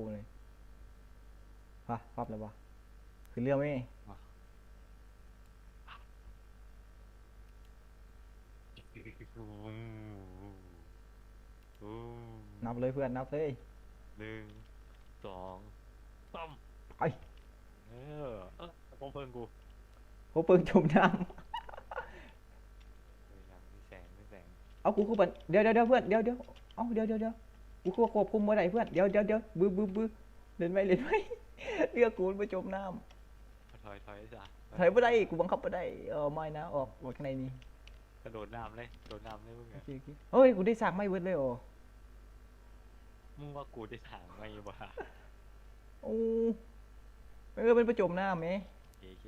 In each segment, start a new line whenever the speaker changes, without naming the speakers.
กูเลยปะพับแล้วปะคือเรื่องไหมนับเลยเพื่อนนับเลย
หนึ่งสองสาม
ไป
เออเออพงเพิ่งกู
โอ้เปิงจมน้
เฮ้ยยังมีแสงมีแสงำ
เอากูกูบันเดี๋ยวเดี๋ยวเดี๋ยวเพื่อนเดี๋ยวเดี๋ยวเอาเดี๋ยวเดี๋ยวเดี๋ยว กูควบควบคุมบ่ได้เพื่อนเดี๋ยวเดี๋ยวเดี๋ยวบื้อบื้อบื้อเล่นไหมเล่นไหมเรือกูมันไปจมน้
ถอยถอยจ้ะำ
ถอยบ่ได้กูบังคับบ่ได้เออไม่นะออกออกข้างในนี่
กระโดดน้ำเลยโดดน้ำเลยมึง
โอ
อะ
เคโอเคเฮ้ยกูได้สร้างไม่เวิร์ดเลยโอ้
มึงว่ากูได้ถางไหมวะ
โอ้เออเป็นไปจมน้ำไหม
เคเค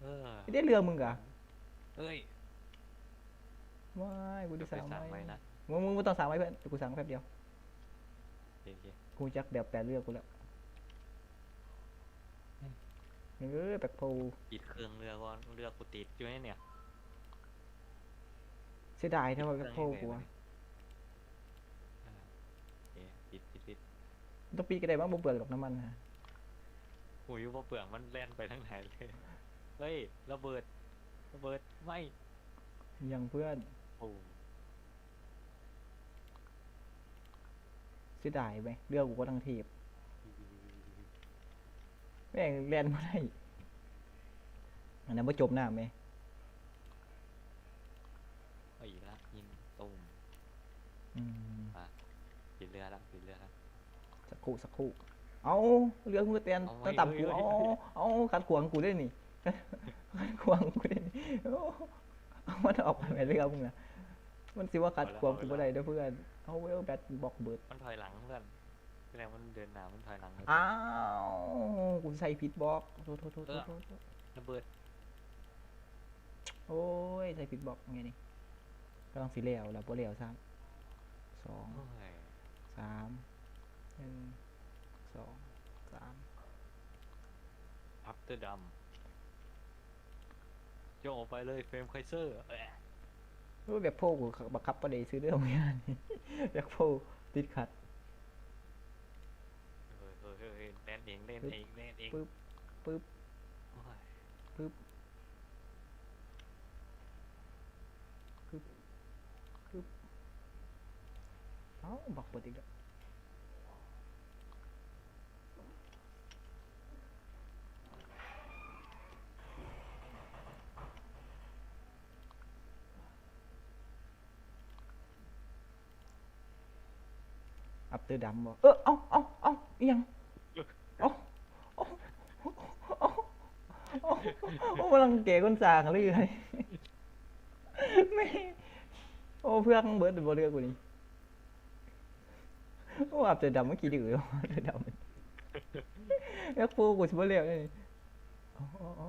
เออ
ไม่ได้เรือมึงกะ
เอ้ย
ว้ายกูได้
เดี๋ยว
ส
ไป
ร้าง
สั่งไหม
ไม่
นะ
มึงมึงไม่ต้องสร้างไว้เพื่อนเดี๋ยวกูสร้างแป๊บเดียว
เคเค
กูจักแบบแปลเรือกูแล้วเออแบกโพ
ปิดเครื่องเรือก่อนเรือกูติดอยู่เนี่ย
เสียดายถ้าว่าแบกโพกูอะ
อ่าโอเคปิดปิดปิด
ต้องปีก็ได้บ้างบ่เปลือกหรอกน้ำมันฮะ
หูยว่าเปลือกมันแล่นไปทั้งไหนเลยเฮ้ยระเบิดระเบิดไม่
ยังเพื่อน
โอ้
สียดายไหมเรือกูก็ทั้งทีบแม่งเรียนมาได้อันนั้นว่าจมน้ำไหม
เอาอีกแล้วยิงตุ้ม
อืม
ปิดเรือแล้วปิดเรือแล้ว
สักครู่สักครู่เอาเรือกูเตียน
เอาไว้
ตั้งต่ำกู
เฮ้
เอา
ยเฮ้ย
เอาขัดขวางกูได้นี่ขัดขวางกูได้นี่โอ้เอามันออกไปไหนเรือมึงอะ มันสิว่าขัดขวางกูบ่ได้เด้อเพื่อนเอาเวลแบตบอกเบิด
มันถอยหลังเพื่อนแสดงว่ามันเดินหน้ามันถอยหลังเลย
อ้าวกูใส่ผิดบล็อกโทษโทษโทษโทษโทษโทษ
ระเบิด
โอ้ยใส่ผิดบล็อกไงนี่กำลังสีเหลวแล้วบ่เหลวซ้ำสอง
โอ้ย
สามหนึ่งสองสาม
พับเตอร์ดำโยกออกไปเลยเฟรมไคเซอร์
รู้แบบโพกบังคับประเดี๋ยวซื้อเรื่องไม่ได้นี่แบบโพติดขัด
เล่นเองเล่นเองเล่นเอง
ปึ๊บปึ๊บปึ๊บปึ๊บปึ๊บเอ้าบอกปกติแล้ว เตอร์ดัมบอกเออเอ้าเอ้าเอ้าอิหยังเอ้าเอ้าเอ้าเอ้าโอ้กำลังเก๋คนสร้างเลยไงไม่โอ้เพื่อนเบิร์ดบเรือกูนี่โอ้อัปเตอร์ดัมเมื่อกี้ดื้อเลยอัปเตอร์ดัมแล้ฟูกูสิบ่เรียกเลยนี่อ๋ออ๋ออ๋อ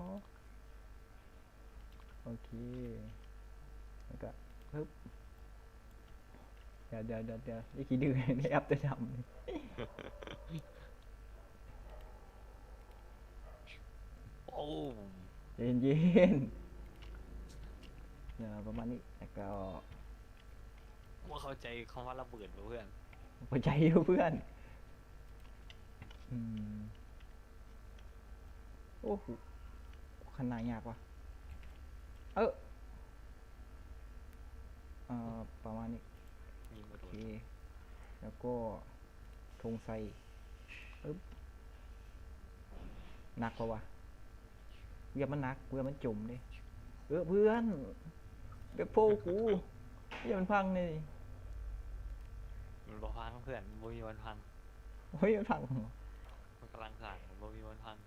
โอเคแล้วก็ปึ๊บ เดี๋ยวเดี๋ยวเดี๋ยวเดี๋ยวไอ้ขี้ดื้อในอัปเตอร์ดัมนี่
โอ้
เย็นเย็นๆเนี่ยประมาณนี้แล้วก็
ว่าเข้าใจคำว่าระเบิดวะเพื่อน
หัวใจอยู่เพื่อนอืมโอ้โหขนาดยากว่ะเออเอ่อประมาณนี้ เค
ด
แล้วก็ธงไซปึ๊บหนักปะวะเรือมันหนักเรือมันจมดิเออเพื่อนเดี๋ยวโพกูอย่ามันพังนี่
มันบ่พังเพื่อนมันบ่มีวันพัง
โอ้ยมันพัง
มันกำลังสั่งมันบ่มีวันพัง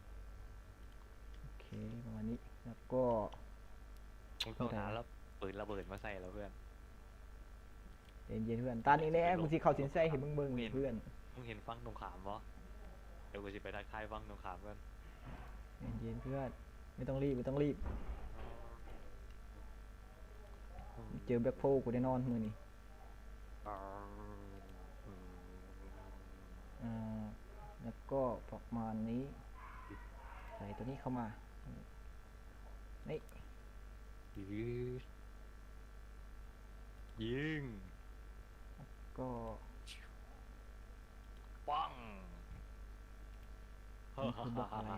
โอเคประมาณนี้แล้วก็
มึงต้องหาแล้วปืนระเบิดมาใส่แล้วเพื่อน
เย็นๆเพื่อนตอนนี้แน่กูสิเข้าสินใจเห็นมึงเบิ่งนี่เพื่อน
มึงเห็นฟังตรงขามปะเดี๋ยวกูจะไปทักทายฟังตรงขามกัน
เย็นๆเพื่อนไม่ต้องรีบไม่ต้องรีบ เจอแบ็คโพกูได้นอนมือนี่อ่าแล้วก็ประมาณนี้ใส่ตัวนี้เข้ามา นี่
ยืดยิง
ก็
ปัง
มันคือบล็อกอะไร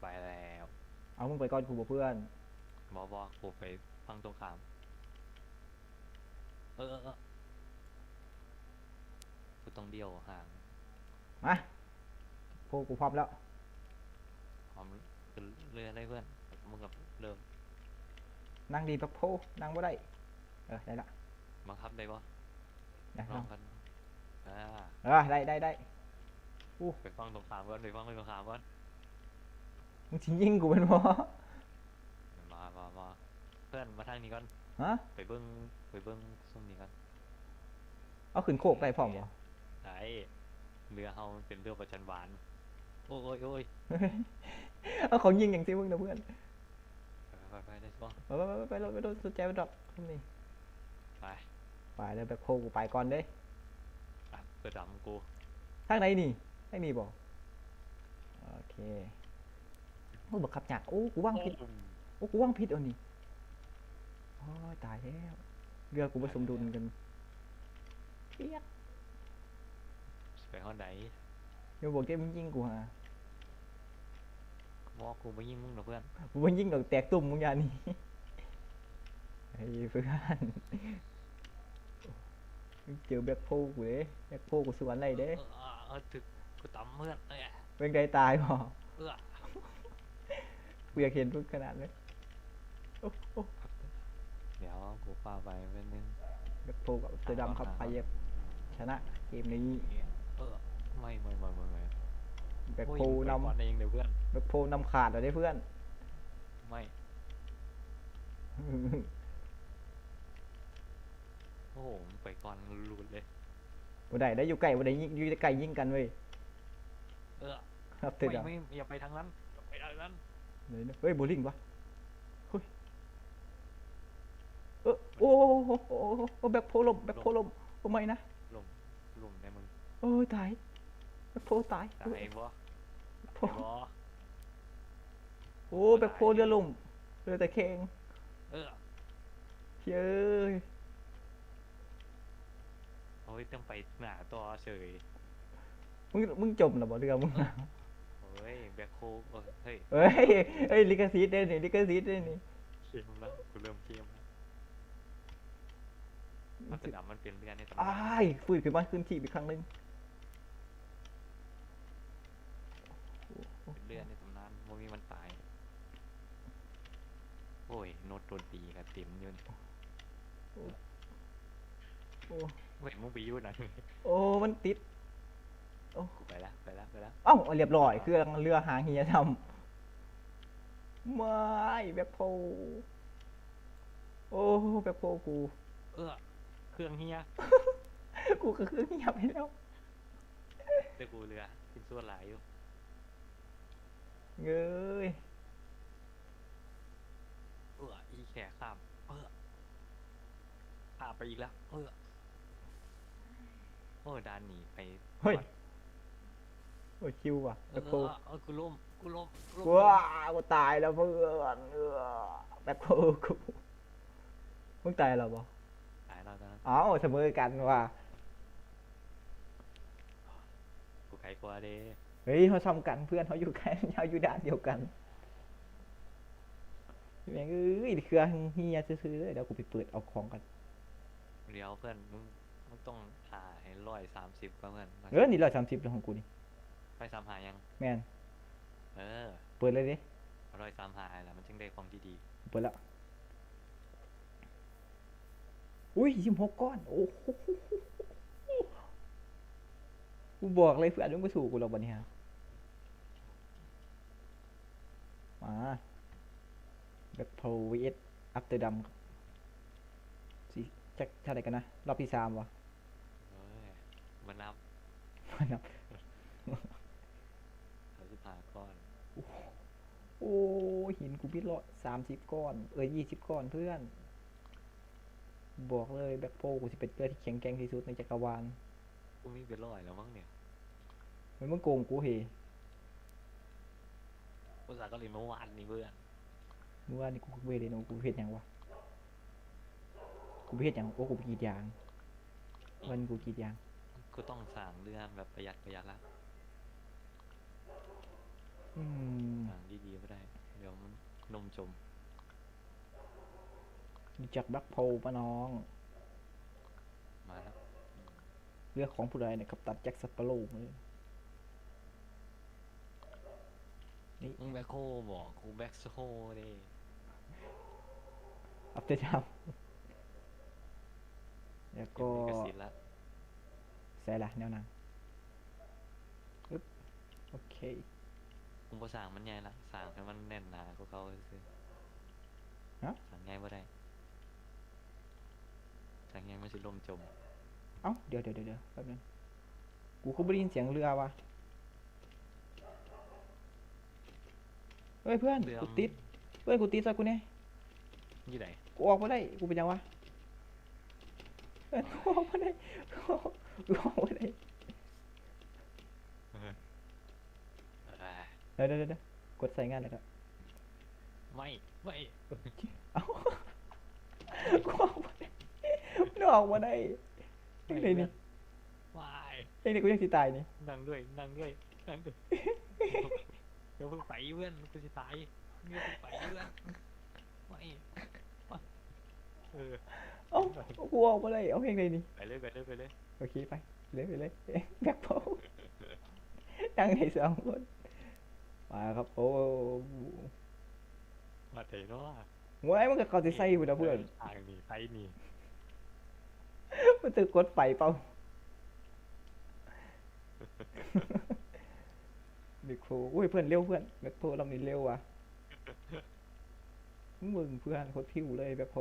ไปแล้ว
เอามึงไปก่อนกูบอกเพื่อน
บอบอกูไปฟังตรงขามเออเออเออกูต้องเดียวห่าง
มาพวกกูพร้อมแล้ว
ความขึ้นเรือได้เพื่อนมึงกับเริ่ม
นั่งดีปักโพนั่งบ่ได้ เออได้ละ
บังคับได้ปะ
ได้
ล
ล
อ
องง
กันอ่า
เออได้ได้ได้
ไปฟังตรงขามก่อนไปฟังตรงขามก่อน
มึงชิยิงกูเป็นบ่
มามามาเพื่อนมาทางนี้ก่อน
ฮะ
ไปเบิ้งไปเบิ้งซุ่มนี้ก่อน
เอาขึ้นโคกได้พร้อมบ่
ไอ้เรือเฮามันเป็นเรือประจันบาน โอ้ยโอ้ย
เอาเขายิงอย่างที่มึงนะเพื่อน
ไปไปไปได้ปะ
ไปไปไปไปรถไปรถสนใจไปดอกนี่
ไป
ไปเลยแบบโคกูไปก่อนเด้
อะเสือดำกู
ทางไหนนี่ทางนี้บ่โอเคโอ้บักขับหยักโอ้กูว่างผิดโอ้กูว่างผิดเอานี่โอ้ยตายแล้วเรือกูผสมดุลกันเปียก
ไปห้องไหน
เดี๋ยวบอกเจ้มึงยิงกูฮะ
บอกกูไม่ยิงมึงหรอกเพื่อน
กูมันยิงดอกแตกตุ่มมึงอย่านี่ไอ้เพื่อนเจอแบ็คโพกูเด้แบ็คโพกูสวนอะไรเด้
เออเออเออถึกกูตำเพื่อนเอ้ย
เป็นไงตายบ่
เออ
กูอยากเห็นทุกขนาดเลยโอ้โอ้
เดี๋ยวกูฟ้าไปเป็นนึง
แบ็คโพกับเสือดำครับไปเย็บชนะเกมนี้
เออไม่ไม่ไม่ไม่ไม่
แบ็ค
โอ้ย
โพ
มึงไป
น
ก่อนเองเดี๋ยวเพื่อนำ
แบ็คโพนำขาดเลยได้เพื่อน
ไม่ โอ้โหมึงไปก่อนหลุดเลย
บ่ได้ได้อยู่ใกล้บ่ได้ยิงอยู่ใกล้ยิงกันเว้ย
เออ
ครับเสือ
ไม่
ดำ
ไม่อย่าไปทางนั้นอย่าไปทางนั้น
เลยนะเฮ้ยโบลิ่งปะเฮ้ยเออโอ้โหโอ้โหโอ้โหโอ้แบ็คโพลมแบ็คโพลมโอ้ไม่นะ
หลุมหลุมในมึง
โอ้ยตายแบ็ค โพตาย
ตายบ่
โอ้
ตายบ่
โอ้แบ็คโพเรือล่มเรือแต่แข็ง
เออ
เฮ้ย
โอ้ยต้องไปหนาตัวเฉย
มึงมึงจมเหรอบ่เรือมึง
เฮ้ยแบ็คโคเออเฮ้ย
เฮ้ยเฮ้ยลิขสิทธิ์ได้นี่ลิขสิทธิ์ได้นี่
เข้มแล้วกูเริ่มเข้มแล้วมันเป็นดำมันเป็นเรือในตำนาน
อ้ายฟื้นขึ้นมาขึ้นที่อีกครั้งหนึง
เป็นเรือในตำนานโมมีมันตาย โอ้ยโนตโดนตีกับติ่มอยู่นี่
โอ้
เว้ยมึงไปอยุ่นะ
โอ้มันติด
กูไปละไปละไปละ
เอ้าเรียบร้อยเครื่องเรือหางเฮียทำไม่แบ็คโพโอ้แบ็คโพกู
เออเครื่องเฮีย
กูก็คือเงียบไปแล้ว
แต่กูเรือกินส่วนหลายอยู่
เงย
เอออีแขกข้ามเออข้ามไปอีกแล้วเออโอ้ดานหนีไป
เฮ้ย
ก่อน
โอ้ยคิวว่ะ
เอ
แบ็
อ
ค
เอ
โพ
อเออกูล้มกูล้มกูล้ม
ว้ากูตายแล้วเพื่อนเออแบ็คโพกูมึงตายแล้วบ่
ตายแล้วตอนนั้น
อ้าวเสมอกันว่ะ
กูไกลกว่าเด้
เฮ้ยเขาซ้ำกันเพื่อนเขาอยู่กันเขาอยู่ด้านเดียวกันแม่งเอ้ยเครื่องเฮียซื้อๆเลยเดี๋ยวกูไปเปิดเอาของกัน
เดี๋ยวเพื่อนมึงมึงต้องหาให้ร้อยสามสิบเพื่อน
เออนี่ร้อยสามสิบของกูนี่
ไปสามหายัง
แมน
เออ
เปิดเลยดิ
ร้อยสามหาแล้วมันจึงได้ของที่ดี
เปิดแล้วอุ้ยยี่สิบหกก้อนโอ้โหกูบอกเลยเพื่อนมึงไปสู่กูหรอกวันนี้ฮะ มาแบ็คโพวีเอสอัปเตอร์ดัมสิจักเท่าไหร่กันนะ รอบที่สามวะ
เอ้ยมันนับ
นับ
สามสิบห้าก้อน
โอ้ยหินกูพิษละสามสิบก้อน เอ้ยยี่สิบก้อนเพื่อน บอกเลยแบ็คโพกูสิเป็นเรือที่แข็งแกร่งที่สุดในจักรวาล
กูมีเป็นร้อยแล้วมั้งเนี่ย
มันมึงโกงกูเห
ภาษาเกาหลีเมื่อวานนี้เพื่อน
เมื่อวานนี่กูเวเลยนะกูเฮ็ดหยังวะกูไปเฮ็ดหยังโอ้กูไปกรีดยาง วันกูกรีดยาง
กกูต้องสั่งเรือนแบบประหยัดประหยัดละ
อืม
สั่งดีๆไม่ได้ เดี๋ยวมันนมจม
รู้จักแบ็คโพปะน้อง
มาแล้ว
เรื่องของผู้ใดเนี่ยกับตัดแจ็คสเปโร่เลย นี่
มึงแบ็คโฮบอกกูแบ็คโฮดิ
อัปเดตครับแล้ว
ก็
ก็
กสิทธิ์ละ
ใส่ละแนวหนังอึ๊บโอเค
มึงบ่สั่งมันใหญ่ละสั่งให้มันแน่นหนากูเขาคือ
ฮะ
สั่งง่ายบ่ได้สั่งง่ายมันสิลมจม
เอ้าเดี๋ยวเดี๋ยวเดี๋ยวเดี๋ยวแป๊บนึงกูก็ไม่ได้ยินเสียงเรือว่ะ เฮ้ยเพื่อน
เรือ
กูติดเพื่อนกูติดซะกูเนี่ย
ยี่ไหน
กูออกมาได้กูเป็นยังวะเอ้ยกูออกมาได้กูออกกูออกมาได้
เอ้ย
เดี๋ยวเดี๋ยวเดี๋ยวกดใส่งานเลยครับ
ไม่ไม่
เอ้ากูออกมาได้มันออกมาได้เฮ้ยนี่
วาย
เฮ้ยนี่กูยังสิตายนี่
นั่งด้วยนั่งด้วยนั่งด้วย เดี๋ยวเพิ่งไปเพื่อนกูจะตายเดี๋ยวเพิ่งไปเพื่อนไม่ไม่เออ
เอ้ากูออกมาได้เอาเพลงไหนนี่
ไปเลยไปเลยไปเลย
โอเคไปเลยไปเลยแบ็คโพนั่งในสองคนมาครับโอ้
มาเถอะเนาะ
ไว้มันก็เขาจะใส่บุญนะเพื่อน
ทางนี่ไปนี่
มันจะกดไฟเปล่า แบ็คโพอุ้ยเพื่อนเร็วเพื่อนแบ็คโพลำนี้เร็วว่ะมึงเพื่อนโคตรพิวเลยแบ็คโพ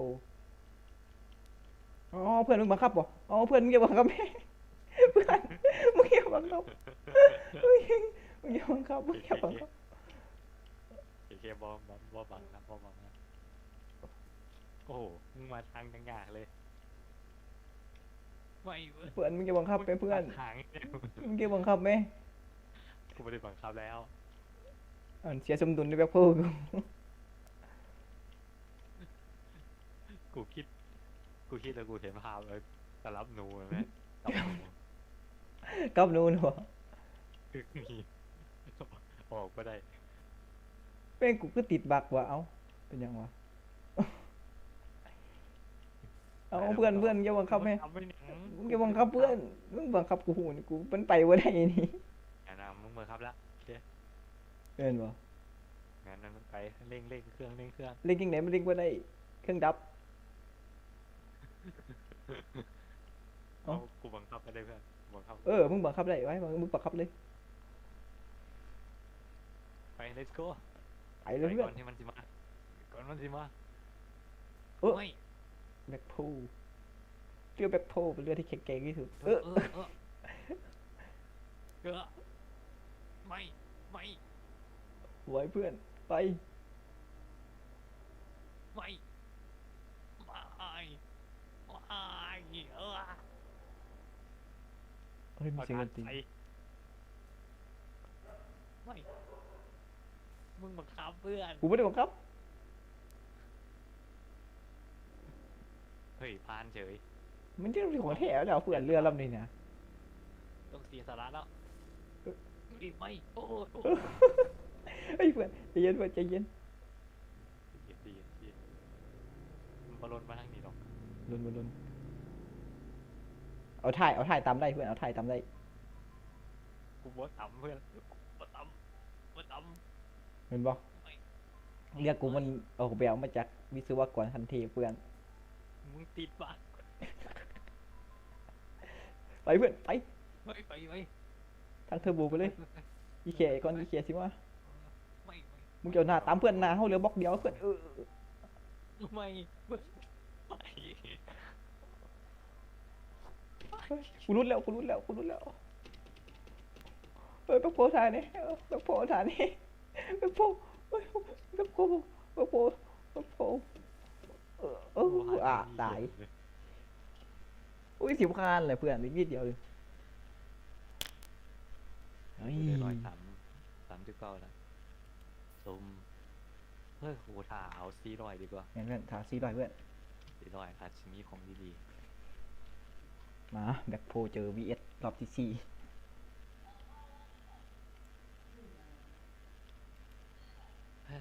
อ๋อเพื่อนมึงบังคับบ่อ๋อเพื่อนมึงอย่าบังคับแม่เพื่อนมึงอย่าบังคับมึงอย่ามึงอย่าบังคับมึงอย่าบังคับ
เคเคบอมบอมบอมบังนะบอมบังนะโอ้โหมึงมาทางจังยากเลยไม่เว้ย
เพื่อนมึงอย่าบังคับไปเพื่อน
ทางเนี่ย
มึงอย่าบังคับแม่
กูไม่ได้บังคับแล้ว
อ่านเสียสมดุลในแบ็คโพกู
กูคิด กูคิดแล้วกูเห็นภาพเลยตะรับหนูเห็นไหมตะรับหนู
กับนู่นหัว
มีออกก็ได้
แม่งกูก็ติดบักว่ะเอ้าเป็นยังวะเอาเพื่อนเพื่อนอย่าบังคับแม่
ทำไม่หนัง
มึงอย่าบังคับเพื่อนมึงบังคับกูหูนี่กูมันไปว่าได้นี่
อย่านะมึงบังคับละ
เอินบ่
งั้นนั้นไปเร่งเร่งเครื่องเร่งเครื่อง
เล่นยังไหนมันเล่นว่าได้ เครื่องดับ เอ้า
เอากูบังคับไปได้เพื่อนบังคับ
เออมึงบังคับได้ไว้มึงบังคับเลย
ไป let's go
ไปเลย
ไป
เพื่อ
ก่อนนที่มันสิมาก่อนมันสิมา
เออ
ไม่
แบ็คโพเรือแบ็คโพเป็นเรือที่แข็งแกร่งที่สุด
เอ
เอ
อ
อ
เออเออเออไม่ไม่
ไว้เพื่อน ไป
ไม่ ไม่ ไม่เออ
เฮ้ยมีเสียงดนตรี
ไปไม่ มึงบังคับเพื่อน
กูไม่ได้บังคับ
เฮ้ยพานเฉย
มันจะเรื่องของแท้แล้วเพื่อนเรือลำนี้เนี่ย
ต้องเสียสาระแล้วอีไม่ โอ้ โห
เฮ้ยเพื่อนใจเย็นเพื่อนใจเย็น
ดีดีดีมันบอลลนมาทางนี้หรอก
ลุนลุนลุนเอาถ่ายเอาถ่ายตามได้เพื่อนเอาถ่ายตามได้
กูบอต่ำเพื่อนบอต่ำบอต่
เห็นบ่ำ
ไม่
เรียกกูมันเอาไปเอามาจากวิศวกรทันทีเพื่อน
มึงติดบ้าน
ไปเพื่อนไป
ไปไปไป
ทางเทอร์โบไปเลยอีเคก่อนอีเคสิว่า
ไม่ไม่
มึงจะเอาหน้าตามเพื่อนหน้าเขาเหลือบล็อกเดียวเพื่อนเออ
ไม่ไม่ไม่
เฮ้ยกูรุดแล้วกูรุดแล้วกูรุดแล้วเฮ้ยแบ็คโพถ่ายนี่เออแบ็คโพถ่ายนี่แบ็คโพเฮ้ยแบ็คโพแบ็คโพแบ็คโพเออเอออะตายอุ้ยสิบคานเลยเพื่อนนิดนิดเดียวเลยเฮ้ย
เดี๋ยวร้อยสามสามจุดเก้าแล้ว ซุมเฮ้ยโหถาเอาซีรอยดีกว่า
งั้นเพื่อนถาซีดอยเพื่อน
ซีรอยคาชิมีของดี
มา แบ็คโพเจอ VS รอบที่สี่ๆเฮ้